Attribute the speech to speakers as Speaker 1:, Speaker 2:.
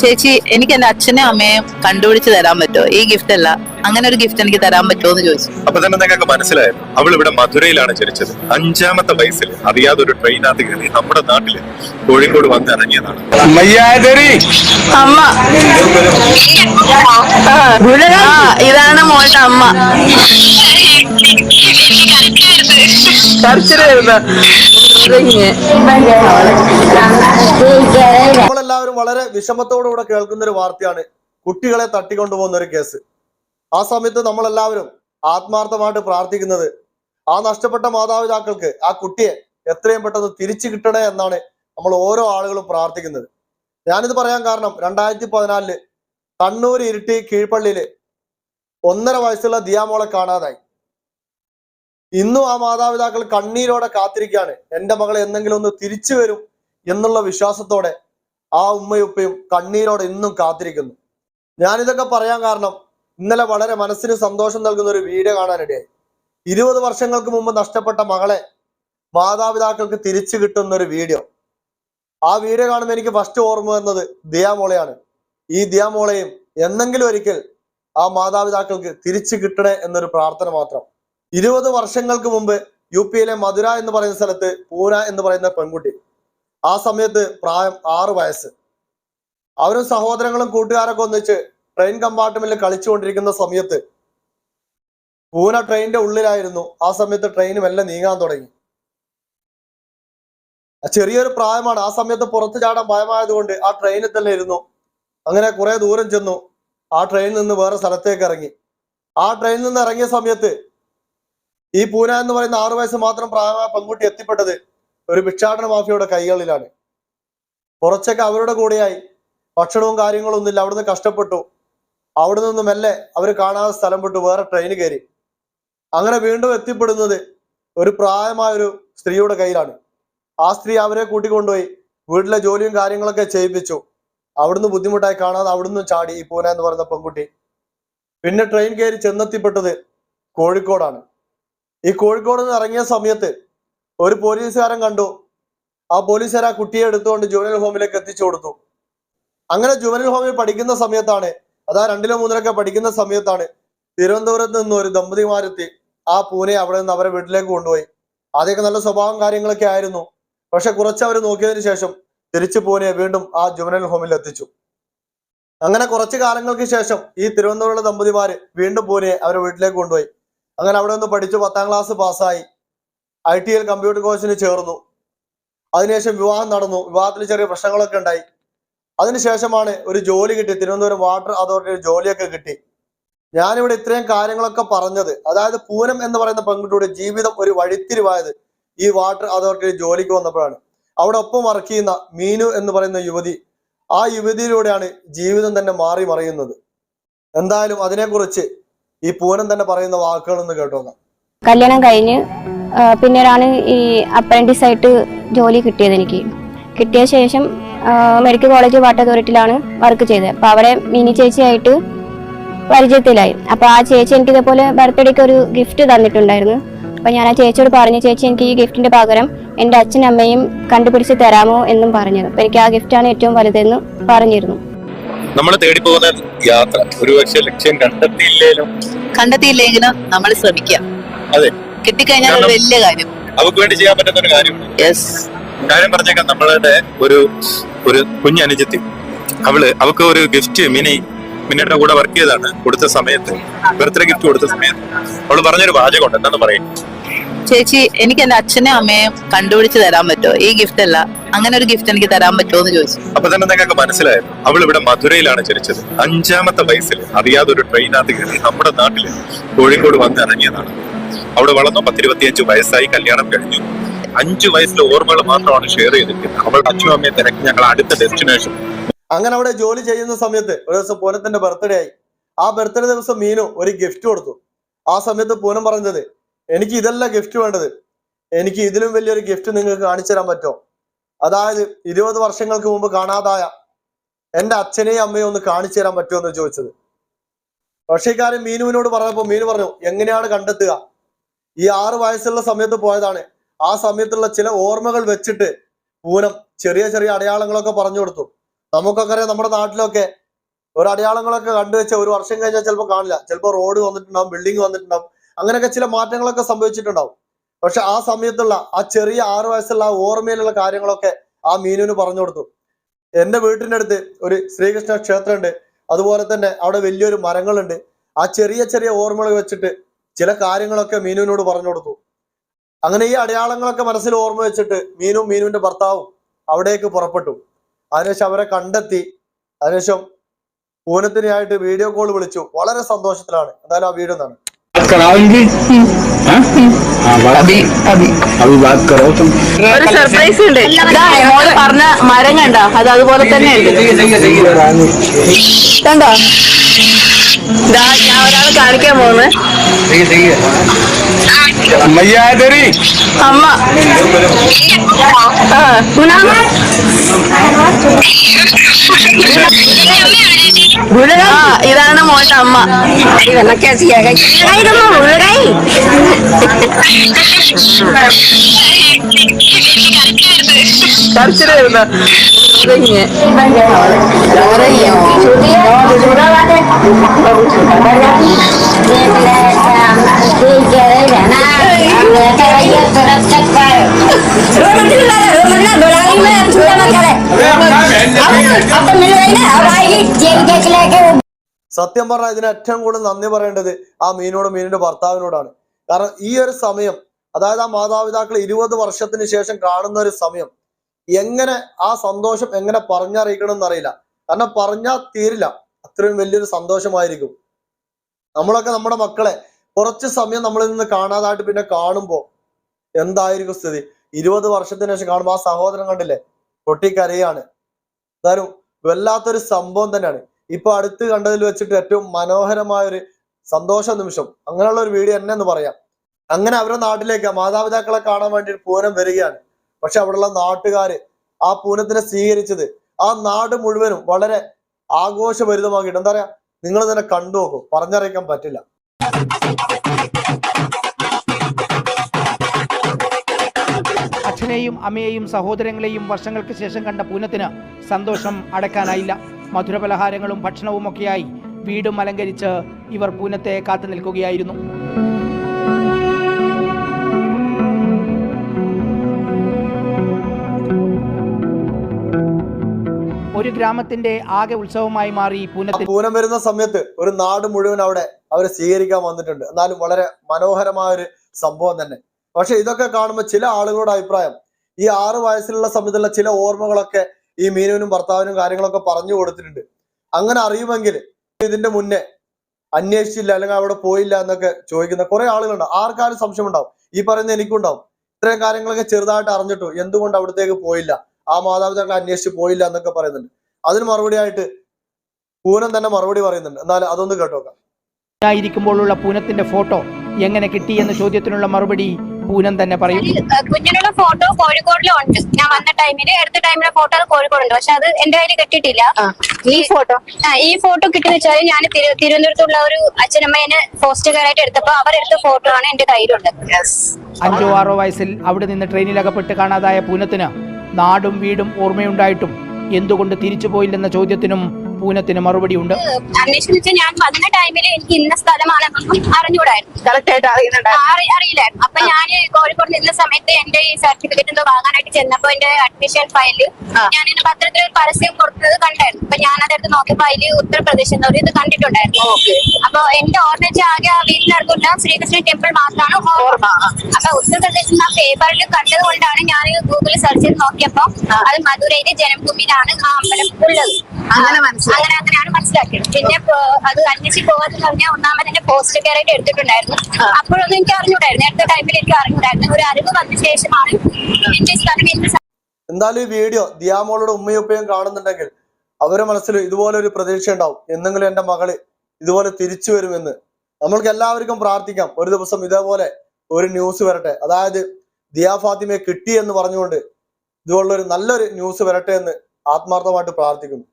Speaker 1: ചേച്ചി എനിക്ക് എന്റെ അച്ഛനെയും അമ്മയും കണ്ടുപിടിച്ച് തരാൻ പറ്റുമോ? ഈ ഗിഫ്റ്റ് അല്ല. അങ്ങനെ ഒരു ഗിഫ്റ്റ് എനിക്ക് തരാൻ പറ്റുമോ എന്ന് ചോദിച്ചു.
Speaker 2: അപ്പൊ തന്നെ നിങ്ങൾക്ക് മനസ്സിലായത് അവൾ ഇവിടെ മധുരയിലാണ് ജനിച്ചത്. അഞ്ചാമത്തെ വയസ്സിൽ അറിയാതെ ഒരു ട്രെയിനകത്ത് കയറി നമ്മുടെ നാട്ടിൽ കോഴിക്കോട് വന്ന് ഇറങ്ങിയതാണ്.
Speaker 1: അമ്മ. ഇതാണ് മോളുടെ അമ്മ.
Speaker 3: നമ്മളെല്ലാവരും വളരെ വിഷമത്തോടുകൂടെ കേൾക്കുന്ന ഒരു വാർത്തയാണ്. കുട്ടികളെ തട്ടിക്കൊണ്ടുപോകുന്ന ഒരു കേസ്. ആ സമയത്ത് നമ്മളെല്ലാവരും ആത്മാർത്ഥമായിട്ട് പ്രാർത്ഥിക്കുന്നത് ആ നഷ്ടപ്പെട്ട മാതാപിതാക്കൾക്ക് ആ കുട്ടിയെ എത്രയും പെട്ടെന്ന് തിരിച്ചു കിട്ടണേ എന്നാണ് നമ്മൾ ഓരോ ആളുകളും പ്രാർത്ഥിക്കുന്നത്. ഞാനിത് പറയാൻ കാരണം രണ്ടായിരത്തി പതിനാലിൽ കണ്ണൂർ ഇരിട്ടി കീഴ്പള്ളിയിൽ ഒന്നര വയസ്സുള്ള ദിയാമോളെ കാണാതായി. ഇന്നും ആ മാതാപിതാക്കൾ കണ്ണീരോടെ കാത്തിരിക്കുകയാണ്. എന്റെ മകൾ എന്തെങ്കിലും ഒന്ന് തിരിച്ചു വരും എന്നുള്ള വിശ്വാസത്തോടെ ആ ഉമ്മയും ഉപ്പയും കണ്ണീരോടെ ഇന്നും കാത്തിരിക്കുന്നു. ഞാനിതൊക്കെ പറയാൻ കാരണം ഇന്നലെ വളരെ മനസ്സിന് സന്തോഷം നൽകുന്ന ഒരു വീഡിയോ കാണാനിടയായി ഇരുപത് വർഷങ്ങൾക്ക് മുമ്പ് നഷ്ടപ്പെട്ട മകളെ മാതാപിതാക്കൾക്ക് തിരിച്ചു കിട്ടുന്ന ഒരു വീഡിയോ. ആ വീഡിയോ കാണുമ്പോൾ എനിക്ക് ഫസ്റ്റ് ഓർമ്മ വന്നത് ദിയാമോളയാണ്. ഈ ദിയാമോളയും എന്നെങ്കിലും ഒരിക്കൽ ആ മാതാപിതാക്കൾക്ക് തിരിച്ചു കിട്ടണേ എന്നൊരു പ്രാർത്ഥന മാത്രം. ഇരുപത് വർഷങ്ങൾക്ക് മുമ്പ് യു പിയിലെ മധുര എന്ന് പറയുന്ന സ്ഥലത്ത് പൂന എന്ന് പറയുന്ന പെൺകുട്ടി. ആ സമയത്ത് പ്രായം ആറ് വയസ്സ്. അവരും സഹോദരങ്ങളും കൂട്ടുകാരൊക്കെ ഒന്നിച്ച് ട്രെയിൻ കമ്പാർട്ട്മെന്റിൽ കളിച്ചുകൊണ്ടിരിക്കുന്ന സമയത്ത് പൂന ട്രെയിനിന്റെ ഉള്ളിലായിരുന്നു. ആ സമയത്ത് ട്രെയിൻ മെല്ലെ നീങ്ങാൻ തുടങ്ങി. ചെറിയൊരു പ്രായമാണ്. ആ സമയത്ത് പുറത്തു ചാടാൻ ഭയമായതുകൊണ്ട് ആ ട്രെയിനിൽ തന്നെ ഇരുന്നു. അങ്ങനെ കുറെ ദൂരം ചെന്നു. ആ ട്രെയിനിൽ നിന്ന് വേറെ സ്ഥലത്തേക്ക് ഇറങ്ങി. ആ ട്രെയിനിൽ നിന്ന് ഇറങ്ങിയ സമയത്ത് ഈ പൂന എന്ന് പറയുന്ന ആറു വയസ്സ് മാത്രം പ്രായമായ പെൺകുട്ടി എത്തിപ്പെട്ടത് ഒരു ഭിക്ഷാടന മാഫിയയുടെ കൈകളിലാണ്. കുറച്ചൊക്കെ അവരുടെ കൂടെയായി. ഭക്ഷണവും കാര്യങ്ങളും ഒന്നുമില്ല. അവിടുന്ന് കഷ്ടപ്പെട്ടു. അവിടെ നിന്ന് മെല്ലെ അവർ കാണാതെ സ്ഥലം വിട്ടു. വേറെ ട്രെയിൻ കയറി. അങ്ങനെ വീണ്ടും എത്തിപ്പെടുന്നത് ഒരു പ്രായമായ ഒരു സ്ത്രീയുടെ കയ്യിലാണ്. ആ സ്ത്രീ അവരെ കൂട്ടിക്കൊണ്ടുപോയി. വീട്ടിലെ ജോലിയും കാര്യങ്ങളൊക്കെ ചെയ്യിപ്പിച്ചു. അവിടുന്ന് ബുദ്ധിമുട്ടായി കാണാതെ അവിടുന്ന് ചാടി ഈ പൂന എന്ന് പറയുന്ന പെൺകുട്ടി. പിന്നെ ട്രെയിൻ കയറി ചെന്നെത്തിപ്പെട്ടത് കോഴിക്കോടാണ്. ഈ കോഴിക്കോട് നിന്ന് ഇറങ്ങിയ സമയത്ത് ഒരു പോലീസുകാരൻ കണ്ടു. ആ പോലീസുകാർ ആ കുട്ടിയെ എടുത്തുകൊണ്ട് ജുവനൽ ഹോമിലേക്ക് എത്തിച്ചു കൊടുത്തു. അങ്ങനെ ജുവനൽ ഹോമിൽ പഠിക്കുന്ന സമയത്താണ് അതാ രണ്ടിലോ മൂന്നിലൊക്കെ പഠിക്കുന്ന സമയത്താണ് തിരുവനന്തപുരത്ത് നിന്ന് ഒരു ദമ്പതിമാരെത്തി. ആ പൂനെ അവിടെ നിന്ന് അവരെ വീട്ടിലേക്ക് കൊണ്ടുപോയി. ആദ്യമൊക്കെ നല്ല സ്വഭാവം കാര്യങ്ങളൊക്കെ ആയിരുന്നു. പക്ഷെ കുറച്ച് അവർ നോക്കിയതിനു ശേഷം തിരിച്ചു പൂനെ വീണ്ടും ആ ജുവനൽ ഹോമിൽ എത്തിച്ചു. അങ്ങനെ കുറച്ച് കാലങ്ങൾക്ക് ശേഷം ഈ തിരുവനന്തപുരമുള്ള ദമ്പതിമാര് വീണ്ടും പൂനെ അവരെ വീട്ടിലേക്ക് കൊണ്ടുപോയി. അങ്ങനെ അവിടെ നിന്ന് പഠിച്ചു പത്താം ക്ലാസ് പാസ്സായി. ഐ ടി എൽ കമ്പ്യൂട്ടർ കോഴ്സിന് ചേർന്നു. അതിനുശേഷം വിവാഹം നടന്നു. വിവാഹത്തിൽ ചെറിയ പ്രശ്നങ്ങളൊക്കെ ഉണ്ടായി. അതിനുശേഷമാണ് ഒരു ജോലി കിട്ടി. തിരുവനന്തപുരം വാട്ടർ അതോറിറ്റി ജോലിയൊക്കെ കിട്ടി. ഞാനിവിടെ ഇത്രയും കാര്യങ്ങളൊക്കെ പറഞ്ഞത് അതായത് പൂനം എന്ന് പറയുന്ന പെൺകുട്ടിയുടെ ജീവിതം ഒരു വഴിത്തിരിവായത് ഈ വാട്ടർ അതോറിറ്റിയിൽ ജോലിക്ക് വന്നപ്പോഴാണ്. അവിടെ ഒപ്പം വർക്ക് ചെയ്യുന്ന മീനു എന്ന് പറയുന്ന യുവതി ആ യുവതിയിലൂടെയാണ് ജീവിതം തന്നെ മാറി മറിയുന്നത്. എന്തായാലും അതിനെക്കുറിച്ച് ഈ പൂനം തന്നെ പറയുന്ന വാക്കുകളൊന്ന് കേട്ടോക്കാം
Speaker 4: കല്യാണം കഴിഞ്ഞ് പിന്നീടാണ് ഈ അപ്രന്റീസ് ആയിട്ട് ജോലി കിട്ടിയത് എനിക്ക്. കിട്ടിയ ശേഷം മെഡിക്കൽ കോളേജ് വാട്ടർ അതോറിറ്റിയിലാണ് വർക്ക് ചെയ്തത്. അപ്പോൾ അവിടെ മിനി ചേച്ചിയായിട്ട് പരിചയത്തിലായി. അപ്പോൾ ആ ചേച്ചി എനിക്ക് ഇതേപോലെ ബർത്ത്ഡേക്ക് ഒരു ഗിഫ്റ്റ് തന്നിട്ടുണ്ടായിരുന്നു. അപ്പോൾ ഞാൻ ആ ചേച്ചിയോട് പറഞ്ഞു ചേച്ചി എനിക്ക് ഈ ഗിഫ്റ്റിന്റെ പകരം എന്റെ അച്ഛനും അമ്മയും കണ്ടുപിടിച്ച് തരാമോ എന്നും പറഞ്ഞത്. അപ്പോൾ എനിക്ക് ആ ഗിഫ്റ്റാണ് ഏറ്റവും വലുതെന്ന് പറഞ്ഞിരുന്നു.
Speaker 2: നമ്മൾ തേടി പോകുന്ന യാത്ര ഒരുപക്ഷെ ലക്ഷ്യം കണ്ടെത്തിയില്ലേലും
Speaker 1: കണ്ടെത്തിയില്ലെങ്കിലും നമ്മൾ ശ്രമിക്കാം
Speaker 2: അതെ.
Speaker 1: കിട്ടിക്കഴിഞ്ഞാൽ ഒരു വലിയ കാര്യം.
Speaker 2: അവർക്ക് വേണ്ടി ചെയ്യാൻ പറ്റുന്ന ഒരു കാര്യമാണ്.
Speaker 1: യെസ്
Speaker 2: കാര്യം പറഞ്ഞേക്കാം നമ്മളുടെ ഒരു ഒരു കുഞ്ഞനുജത്തി. അവൾ അവക്ക് ഒരു ഗിഫ്റ്റ് മിനി മിനിയുടെ കൂടെ വർക്ക് ചെയ്താണ് കൊടുത്ത സമയത്ത്. ബർത്ത്ഡേ ഗിഫ്റ്റ് കൊടുത്ത സമയത്ത്. അവൾ പറഞ്ഞൊരു വാചകമുണ്ട് എന്താന്ന് പറയും?
Speaker 1: ചേച്ചി എനിക്ക് എന്റെ അച്ഛനെയും അമ്മയെ കണ്ടുപിടിച്ച് തരാൻ പറ്റുമോ? ഈ ഗിഫ്റ്റ് അല്ല. അങ്ങനെ ഒരു ഗിഫ്റ്റ് എനിക്ക് തരാൻ പറ്റുമോ എന്ന് ചോദിച്ചു.
Speaker 2: അപ്പൊ തന്നെ നിങ്ങൾക്ക് മനസ്സിലായത് അവൾ ഇവിടെ മധുരയിലാണ് ജനിച്ചത്. അഞ്ചാമത്തെ വയസ്സിൽ അറിയാതെ ഒരു ട്രെയിനകത്ത് കയറി നമ്മുടെ നാട്ടിൽ കോഴിക്കോട് വന്ന് ഇറങ്ങിയതാണ്. അവിടെ വളർന്നു പത്തിരുപത്തിയഞ്ച് വയസ്സായി കല്യാണം കഴിഞ്ഞു. അഞ്ചു വയസ്സിലെ ഓർമ്മകൾ മാത്രമാണ് ഷെയർ ചെയ്തിരിക്കുന്നത്. അവളുടെ അച്ഛനും അമ്മയും തിരക്കി ഞങ്ങൾ അടുത്ത ഡെസ്റ്റിനേഷൻ
Speaker 3: അങ്ങനെ അവിടെ ജോലി ചെയ്യുന്ന സമയത്ത് ഒരു ദിവസം പൂനത്തിന്റെ ബർത്ത്ഡേ ആയി. ആ ബർത്ത്ഡേ ദിവസം മീനു ഒരു ഗിഫ്റ്റ് കൊടുത്തു. ആ സമയത്ത് പൂനം പറഞ്ഞത് എനിക്ക് ഇതല്ല ഗിഫ്റ്റ് വേണ്ടത്. എനിക്ക് ഇതിലും വലിയൊരു ഗിഫ്റ്റ് നിങ്ങൾക്ക് കാണിച്ചു തരാൻ പറ്റുമോ? അതായത് ഇരുപത് വർഷങ്ങൾക്ക് മുമ്പ് കാണാതായ എന്റെ അച്ഛനെയും അമ്മയും ഒന്ന് കാണിച്ചു തരാൻ പറ്റുമോ എന്ന് ചോദിച്ചത്. പക്ഷേക്കാരൻ മീനുവിനോട് പറഞ്ഞപ്പോൾ മീനു പറഞ്ഞു എങ്ങനെയാണ് കണ്ടെത്തുക? ഈ ആറ് വയസ്സുള്ള സമയത്ത് പോയതാണ്. ആ സമയത്തുള്ള ചില ഓർമ്മകൾ വെച്ചിട്ട് പൂനം ചെറിയ ചെറിയ അടയാളങ്ങളൊക്കെ പറഞ്ഞു കൊടുത്തു. നമുക്കൊക്കെ അറിയാം നമ്മുടെ നാട്ടിലൊക്കെ ഒരു അടയാളങ്ങളൊക്കെ കണ്ടുവെച്ച ഒരു വർഷം കഴിഞ്ഞാൽ ചിലപ്പോൾ കാണില്ല. ചിലപ്പോൾ റോഡ് വന്നിട്ടുണ്ടാവും ബിൽഡിംഗ് വന്നിട്ടുണ്ടാവും. അങ്ങനെയൊക്കെ ചില മാറ്റങ്ങളൊക്കെ സംഭവിച്ചിട്ടുണ്ടാവും. പക്ഷെ ആ സമയത്തുള്ള ആ ചെറിയ ആറു വയസ്സുള്ള ആ ഓർമ്മയിലുള്ള കാര്യങ്ങളൊക്കെ ആ മീനുവിന് പറഞ്ഞു കൊടുത്തു. എന്റെ വീട്ടിന്റെ അടുത്ത് ഒരു ശ്രീകൃഷ്ണ ക്ഷേത്രമുണ്ട്. അതുപോലെ തന്നെ അവിടെ വലിയൊരു മരങ്ങളുണ്ട്. ആ ചെറിയ ചെറിയ ഓർമ്മകൾ വെച്ചിട്ട് ചില കാര്യങ്ങളൊക്കെ മീനുവിനോട് പറഞ്ഞു കൊടുത്തു. അങ്ങനെ ഈ അടയാളങ്ങളൊക്കെ മനസ്സിൽ ഓർമ്മ വെച്ചിട്ട് മീനും മീനുവിന്റെ ഭർത്താവും അവിടേക്ക് പുറപ്പെട്ടു. അതിനുശേഷം അവരെ കണ്ടെത്തി. അതിനുശേഷം പൂനത്തിനായിട്ട് വീഡിയോ കോൾ വിളിച്ചു. വളരെ സന്തോഷത്തിലാണ്. എന്തായാലും ആ വീഡിയോ എന്താണ്
Speaker 5: बात कराओगी हाँ? हाँ बात
Speaker 1: അഭി അഭി
Speaker 5: अभी बात करो तुम
Speaker 1: ഒരു സർപ്രൈസ് ഉണ്ട് ഇതാ മോള് പറഞ്ഞ മരം കണ്ട അത് അതുപോലെ തന്നെ ഉണ്ട് കണ്ടോ ഇതാ ഞാൻ ഒരാൾ കാണിക്കാൻ പോകുന്നു
Speaker 5: मैया है तेरी
Speaker 1: അമ്മ ആ ഇതാണ് മോളുടെ അമ്മ കരച്ചിലായിരുന്നു ഇതിങ്ങനെ
Speaker 3: സത്യം പറഞ്ഞാൽ ഇതിന് ഏറ്റവും കൂടുതൽ നന്ദി പറയേണ്ടത് ആ മീനോട് മീനിന്റെ ഭർത്താവിനോടാണ്. കാരണം ഈ ഒരു സമയം അതായത് ആ മാതാപിതാക്കൾ ഇരുപത് വർഷത്തിന് ശേഷം കാണുന്ന ഒരു സമയം എങ്ങനെ ആ സന്തോഷം എങ്ങനെ പറഞ്ഞറിയിക്കണം എന്നറിയില്ല. കാരണം പറഞ്ഞാൽ തീരില്ല. അത്രയും വലിയൊരു സന്തോഷമായിരിക്കും. നമ്മളൊക്കെ നമ്മുടെ മക്കളെ കുറച്ച് സമയം നമ്മളിൽ നിന്ന് കാണാതായിട്ട് പിന്നെ കാണുമ്പോൾ എന്തായിരിക്കും സ്ഥിതി? ഇരുപത് വർഷത്തിന് ശേഷം കാണുമ്പോൾ ആ സഹോദരൻ കണ്ടില്ലേ? പൊട്ടിക്കരയാണ്. എന്തായാലും വല്ലാത്തൊരു സംഭവം തന്നെയാണ്. ഇപ്പൊ അടുത്ത് കണ്ടതിൽ വെച്ചിട്ട് ഏറ്റവും മനോഹരമായ ഒരു സന്തോഷ നിമിഷം. അങ്ങനെയുള്ള ഒരു വീഡിയോ തന്നെ എന്ന് പറയാം. അങ്ങനെ അവരുടെ നാട്ടിലേക്ക് മാതാപിതാക്കളെ കാണാൻ വേണ്ടി പൂനം വരികയാണ്. പക്ഷെ അവിടെയുള്ള നാട്ടുകാര് ആ പൂനത്തിനെ സ്വീകരിച്ചത് ആ നാട് മുഴുവനും വളരെ ആഘോഷഭരിതമാക്കിയിട്ട് എന്താ പറയാ? നിങ്ങൾ തന്നെ കണ്ടു പറഞ്ഞറിയിക്കാൻ പറ്റില്ല.
Speaker 6: അച്ഛനെയും അമ്മയെയും സഹോദരങ്ങളെയും വർഷങ്ങൾക്ക് ശേഷം കണ്ട പൂനത്തിന് സന്തോഷം അടക്കാനായില്ല. മധുരപലഹാരങ്ങളും ഭക്ഷണവും ഒക്കെയായി വീടും അലങ്കരിച്ച് ഇവർ പൂനത്തെ കാത്തു നിൽക്കുകയായിരുന്നു. ഒരു ഗ്രാമത്തിന്റെ ആകെ ഉത്സവമായി മാറി പൂനത്തിൽ.
Speaker 3: പൂനം വരുന്ന സമയത്ത് ഒരു നാട് മുഴുവൻ അവിടെ അവരെ സ്വീകരിക്കാൻ വന്നിട്ടുണ്ട്. എന്നാലും വളരെ മനോഹരമായ ഒരു സംഭവം തന്നെ. പക്ഷെ ഇതൊക്കെ കാണുമ്പോൾ ചില ആളുകളുടെ അഭിപ്രായം. ഈ ആറ് വയസ്സിലുള്ള സമയത്തുള്ള ചില ഓർമ്മകളൊക്കെ ഈ മീനുവിനും ഭർത്താവിനും കാര്യങ്ങളൊക്കെ പറഞ്ഞു കൊടുത്തിട്ടുണ്ട്. അങ്ങനെ അറിയുമെങ്കിൽ ഇതിന്റെ മുന്നേ അന്വേഷിച്ചില്ല അല്ലെങ്കിൽ അവിടെ പോയില്ല എന്നൊക്കെ ചോദിക്കുന്ന കുറെ ആളുകളുണ്ട്. ആർക്കാരും സംശയം ഉണ്ടാവും ഈ പറയുന്ന എനിക്കുണ്ടാവും. ഇത്രയും കാര്യങ്ങളൊക്കെ ചെറുതായിട്ട് അറിഞ്ഞിട്ടു എന്തുകൊണ്ട് അവിടത്തേക്ക് പോയില്ല? ആ മാതാപിതാക്കളെ അന്വേഷിച്ച് പോയില്ല എന്നൊക്കെ പറയുന്നുണ്ട്. അതിന് മറുപടി ആയിട്ട് പൂനം തന്നെ മറുപടി പറയുന്നുണ്ട്. എന്നാൽ അതൊന്ന് കേട്ടോക്കാം. ായിരിക്കുമ്പോഴുള്ള
Speaker 6: പൂനത്തിന്റെ ഫോട്ടോ എങ്ങനെ കിട്ടി എന്ന ചോദ്യത്തിനുള്ള മറുപടി പൂനം തന്നെ പറയും.
Speaker 4: കുഞ്ഞിനുള്ള ഫോട്ടോ കോഴിക്കോടിലുണ്ട് ഞാൻ വന്ന ടൈമിൽ എടുത്ത ടൈമിലെ ഫോട്ടോ അത് കോഴിക്കോടുണ്ട്. പക്ഷെ അത് എന്റെ കയ്യിൽ കിട്ടിയിട്ടില്ല. ഈ ഫോട്ടോ ഈ ഫോട്ടോ കിട്ടുന്ന വെച്ചാൽ ഞാൻ തിരു- തിരുവനന്തപുരത്തുള്ള ഒരു അച്ഛനമ്മേനെ പോസ്റ്റ് കയറായിട്ട് എടുത്തപ്പോ അവരെടുത്ത ഫോട്ടോ ആണ് എന്റെ കയ്യിലുണ്ട്.
Speaker 6: അഞ്ചോ ആറോ വയസ്സിൽ അവിടെ നിന്ന് ട്രെയിനിൽ അകപ്പെട്ട് കാണാതായ പൂനത്തിന് നാടും വീടും ഓർമ്മയുണ്ടായിട്ടും. എന്തുകൊണ്ട് തിരിച്ചു പോയില്ലെന്ന ചോദ്യത്തിനും പൂനത്തിന്
Speaker 4: മറുപടി ഉണ്ട്. ഞാൻ വന്ന ടൈമിൽ എനിക്ക് ഇന്ന സ്ഥലമാണെന്നൊന്നും അറിഞ്ഞുകൂടായിരുന്നു.
Speaker 1: കറക്റ്റ് ആയിട്ട് അറിയുന്നുണ്ടായിരുന്നു
Speaker 4: അറി- അറിയില്ലായിരുന്നു. അപ്പൊ ഞാൻ കോഴിക്കോട് നിന്ന സമയത്ത് എന്റെ ഈ സർട്ടിഫിക്കറ്റ് എന്തോ വാങ്ങാനായിട്ട് ചെന്നപ്പോ എന്റെ അഡ്മിഷൻ ഫയലിൽ ഞാൻ ഇന്ന് പത്രത്തിൽ ഒരു പരസ്യം കൊടുത്തത് കണ്ടായിരുന്നു. അപ്പൊ ഞാൻ അതെടുത്ത് നോക്കിയപ്പോ അതിൽ ഉത്തർപ്രദേശ് എന്നൊരു ഇത് കണ്ടിട്ടുണ്ടായിരുന്നു. അപ്പൊ എന്റെ ഓർമ്മ വെച്ചാൽ ആകെ ആ ടെമ്പിൾ മാത്രമാണ് ഓർമ്മ. അപ്പൊ ഉത്തർപ്രദേശിൽ ആ പേപ്പറിൽ കണ്ടത് കൊണ്ടാണ് ഞാൻ ഗൂഗിളിൽ സെർച്ച് ചെയ്ത് നോക്കിയപ്പോ അത് മധുരയിലെ ജനഭൂമിയിലാണ് ആ അമ്പലം ഉള്ളത്.
Speaker 1: അങ്ങനെ മനസ്സിലായി.
Speaker 4: അങ്ങനെ അങ്ങനെയാണ് മനസ്സിലാക്കിയത്. പിന്നെ അത് അന്വേഷിച്ച് പോകാന്ന് പറഞ്ഞാൽ ഒന്നാമത് എന്റെ പോസ്റ്റ് കയറായിട്ട് എടുത്തിട്ടുണ്ടായിരുന്നു. അപ്പോഴൊന്നും എനിക്ക് അറിഞ്ഞൂടായിരുന്നു. നേരത്തെ ടൈമിൽ എനിക്ക് അറിഞ്ഞൂടായിരുന്നു. ഒരു അറിവ് വന്ന ശേഷമാണ്
Speaker 3: എന്തായാലും ഈ വീഡിയോ ദിയാമോളുടെ ഉമ്മയും ഉപ്പയും കാണുന്നുണ്ടെങ്കിൽ അവരുടെ മനസ്സിൽ ഇതുപോലെ ഒരു പ്രതീക്ഷ ഉണ്ടാവും. എന്തെങ്കിലും എന്റെ മകൾ ഇതുപോലെ തിരിച്ചു വരുമെന്ന്. നമ്മൾക്ക് എല്ലാവർക്കും പ്രാർത്ഥിക്കാം. ഒരു ദിവസം ഇതേപോലെ ഒരു ന്യൂസ് വരട്ടെ. അതായത് ദിയാ ഫാത്തിമയെ കിട്ടി എന്ന് പറഞ്ഞുകൊണ്ട് ഇതുപോലുള്ള ഒരു നല്ലൊരു ന്യൂസ് വരട്ടെ എന്ന് ആത്മാർത്ഥമായിട്ട് പ്രാർത്ഥിക്കുന്നു.